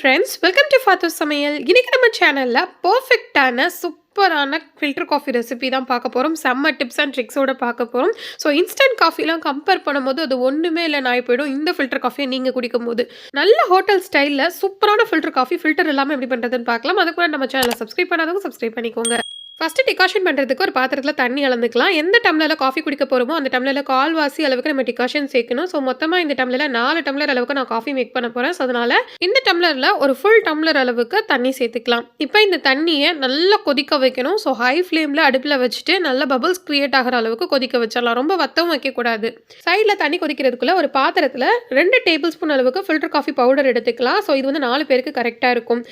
Friends welcome to ஃபாத்து சமையல் இன்னைக்கு நம்ம சேனலில் பர்ஃபெக்டான சூப்பரான ஃபில்டர் காஃபி ரெசிபி தான் பார்க்க போகிறோம் செம்ம டிப்ஸ் அண்ட் ட்ரிக்ஸோட பார்க்க போகிறோம் ஸோ இன்ஸ்டன்ட் காஃபிலாம் கம்பேர் பண்ணும்போது அது ஒன்றுமே இல்லை நாய் போயிடும். இந்த ஃபில்டர் காஃபியை நீங்கள் குடிக்கும் போது நல்ல ஹோட்டல் ஸ்டைலில் சூப்பரான ஃபில்டர் காஃபி ஃபில்டர் இல்லாமல் எப்படி பண்ணுறதுன்னு பார்க்கலாம். அதுக்கு கூட நம்ம சேனலை சப்ஸ்கிரைப் பண்ணாதவங்க சப்ஸ்கிரைப் பண்ணிக்கோங்க. ஃபஸ்ட்டு டிகாஷன் பண்ணுறதுக்கு ஒரு பாத்திரத்தில் தண்ணி அளந்துக்கலாம் எந்த டம்ளரில் காஃபி குடிக்க போகிறோமோ அந்த டம்ளரில் கால்வாசி அளவுக்கு நம்ம டிகாஷன் சேர்க்கணும். ஸோ மொத்தமாக இந்த டம்ளரில் நாலு டம்ளர் அளவுக்கு நான் காஃபி மேக் பண்ண போகிறேன் ஸோ அதனால் இந்த டம்ளரில் ஒரு ஃபுல் டம்ளர் அளவுக்கு தண்ணி சேர்த்துக்கலாம். இப்போ இந்த தண்ணியை நல்லா கொதிக்க வைக்கணும். ஸோ ஹை ஃப்ளேமில் அடுப்பில் வச்சுட்டு நல்லா பபுள்ஸ் க்ரியேட் ஆகிற அளவுக்கு கொதிக்க வச்சிடலாம். ரொம்ப வத்தவும் வைக்கக்கூடாது. சைடில் தண்ணி கொதிக்கிறதுக்குள்ள ஒரு பாத்திரத்தில் ரெண்டு டேபிள் ஸ்பூன் அளவுக்கு ஃபில்டர் காஃபி பவுடர் எடுத்துக்கலாம். ஸோ இது வந்து நாலு பேருக்கு கரெக்டாக இருக்கும்.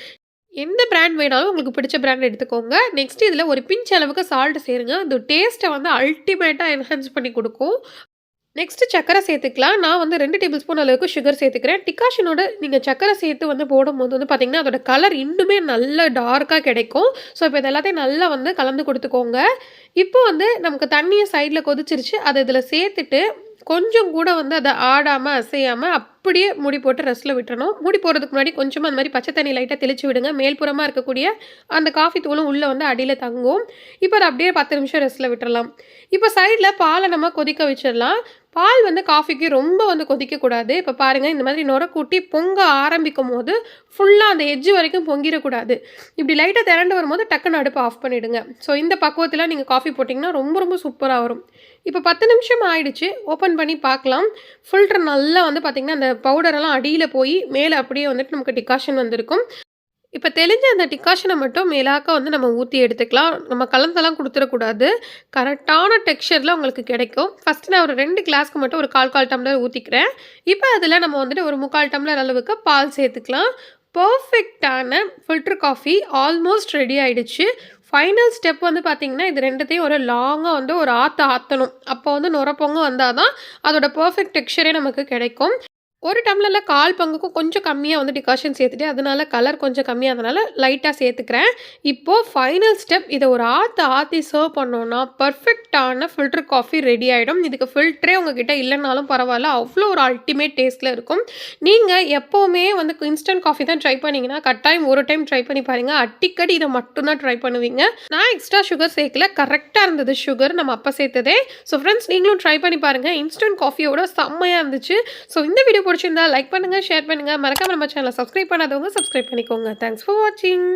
எந்த பிராண்ட் வேணாலும் உங்களுக்கு பிடிச்ச பிராண்ட் எடுத்துக்கோங்க. நெக்ஸ்ட் இதில் ஒரு பிஞ்ச் அளவுக்கு சால்ட் சேருங்க. அந்த டேஸ்ட்டை வந்து அல்டிமேட்டாக என்ஹான்ஸ் பண்ணி கொடுக்கும். நெக்ஸ்ட்டு சக்கரை சேர்த்துக்கலாம். நான் வந்து ரெண்டு டேபிள் ஸ்பூன் அளவுக்கு சுகர் சேர்த்துக்கிறேன். டிகாஷனோட நீங்கள் சக்கரை சேர்த்து வந்து போடும்போது வந்து பார்த்திங்கன்னா அதோட கலர் இன்னுமே நல்ல டார்க்காக கிடைக்கும். ஸோ இப்போ இது எல்லாத்தையும் நல்லா வந்து கலந்து கொடுத்துக்கோங்க. இப்போ வந்து நமக்கு தண்ணியை சைடில் கொதிச்சிருச்சு. அதை இதில் சேர்த்துட்டு கொஞ்சம் கூட வந்து அதை ஆடாமல் அசையாமல் அப்படியே மூடி போட்டு ரெஸ்ட்டில் விட்டுறணும். மூடி போகிறதுக்கு முன்னாடி கொஞ்சமாக அந்த மாதிரி பச்சை தண்ணி லைட்டாக தெளிச்சு விடுங்க. மேல்புறமாக இருக்கக்கூடிய அந்த காஃபி தூளும் உள்ளே வந்து அடியில் தங்கும். இப்போ அதை அப்படியே பத்து நிமிஷம் ரெஸ்ட்டில் விட்டுறலாம். இப்போ சைடில் பாலை நம்ம கொதிக்க வச்சிடலாம். பால் வந்து காஃபிக்கு ரொம்ப வந்து கொதிக்கக்கூடாது இப்போ பாருங்கள் இந்த மாதிரி நுரக்கூட்டி பொங்க ஆரம்பிக்கும் போது ஃபுல்லாக அந்த எஜ்ஜு வரைக்கும் பொங்கிடக்கூடாது இப்படி லைட்டாக திரண்டு வரும்போது டக்குன்னு அடுப்பு ஆஃப் பண்ணிவிடுங்க ஸோ இந்த பக்குவத்தில் நீங்கள் காஃபி போட்டிங்கன்னா ரொம்ப ரொம்ப சூப்பராக வரும். இப்போ பத்து நிமிஷம் ஆயிடுச்சு. ஓப்பன் பண்ணி பார்க்கலாம். ஃபில்டர் நல்லா வந்து பார்த்திங்கன்னா அந்த பவுடரெல்லாம் அடியில் போய் மேலே அப்படியே வந்துட்டு நமக்கு டிகாஷன் வந்திருக்கும். இப்போ தெளிஞ்ச அந்த டிகாஷனை மட்டும் மேலாக்க வந்து நம்ம ஊற்றி எடுத்துக்கலாம். நம்ம கலந்தெல்லாம் கொடுத்துடக்கூடாது. கரெக்டான டெக்ஸ்சரில் உங்களுக்கு கிடைக்கும். ஃபஸ்ட்டு நான் ஒரு ரெண்டு கிளாஸ்க்கு மட்டும் ஒரு கால் கால் டம்ளர் ஊற்றிக்கிறேன் இப்போ அதில் நம்ம வந்துட்டு ஒரு முக்கால் டம்ளர் அளவுக்கு பால் சேர்த்துக்கலாம். பர்ஃபெக்டான ஃபில்டர் காஃபி ஆல்மோஸ்ட் ரெடி ஆகிடுச்சு ஃபைனல் ஸ்டெப் வந்து பார்த்திங்கன்னா இது ரெண்டுத்தையும் ஒரு லாங்காக வந்து ஒரு ஆற்ற ஆற்றணும் அப்போ வந்து நுரப்பொங்க வந்தால் தான் அதோட பர்ஃபெக்ட் டெக்ஸ்சரே நமக்கு கிடைக்கும். ஒரு டம்ளரில் கால் பங்குக்கும் கொஞ்சம் கம்மியாக வந்து டிகாஷன் சேர்த்துட்டு அதனால் கலர் கொஞ்சம் கம்மியாக அதனால் லைட்டாக சேர்த்துக்கிறேன். இப்போது ஃபைனல் ஸ்டெப் இதை ஒரு ஆற்று ஆற்றி சர்வ் பண்ணோன்னா பர்ஃபெக்டான ஃபில்டர் காஃபி ரெடி ஆகிடும் இதுக்கு ஃபில்டரே உங்ககிட்ட இல்லைனாலும் பரவாயில்ல அவ்வளோ ஒரு அல்டிமேட் டேஸ்ட்டில் இருக்கும். நீங்கள் எப்போவுமே வந்து இன்ஸ்டன்ட் காஃபி தான் ட்ரை பண்ணிங்கன்னா கட்டாயம் ஒரு டைம் ட்ரை பண்ணி பாருங்கள் அடிக்கடி இதை மட்டும்தான் ட்ரை பண்ணுவீங்க. நான் எக்ஸ்ட்ரா சுகர் சேர்க்கல கரெக்டாக இருந்தது சுகர் நம்ம அப்போ சேர்த்ததே. ஸோ ஃப்ரெண்ட்ஸ் நீங்களும் ட்ரை பண்ணி பாருங்கள் இன்ஸ்டன்ட் காஃபியோட செம்மையாக இருந்துச்சு. ஸோ இந்த வீடியோ பிடிச்சிருந்தா லைக் பண்ணுங்கள் ஷேர் பண்ணுங்கள் மறக்காம நம்ம சேனலை சப்ஸ்கிரைப் பண்ணாதவங்க சப்ஸ்கிரைப் பண்ணிக்கோங்க. தேங்க்ஸ் ஃபார் வாட்சிங்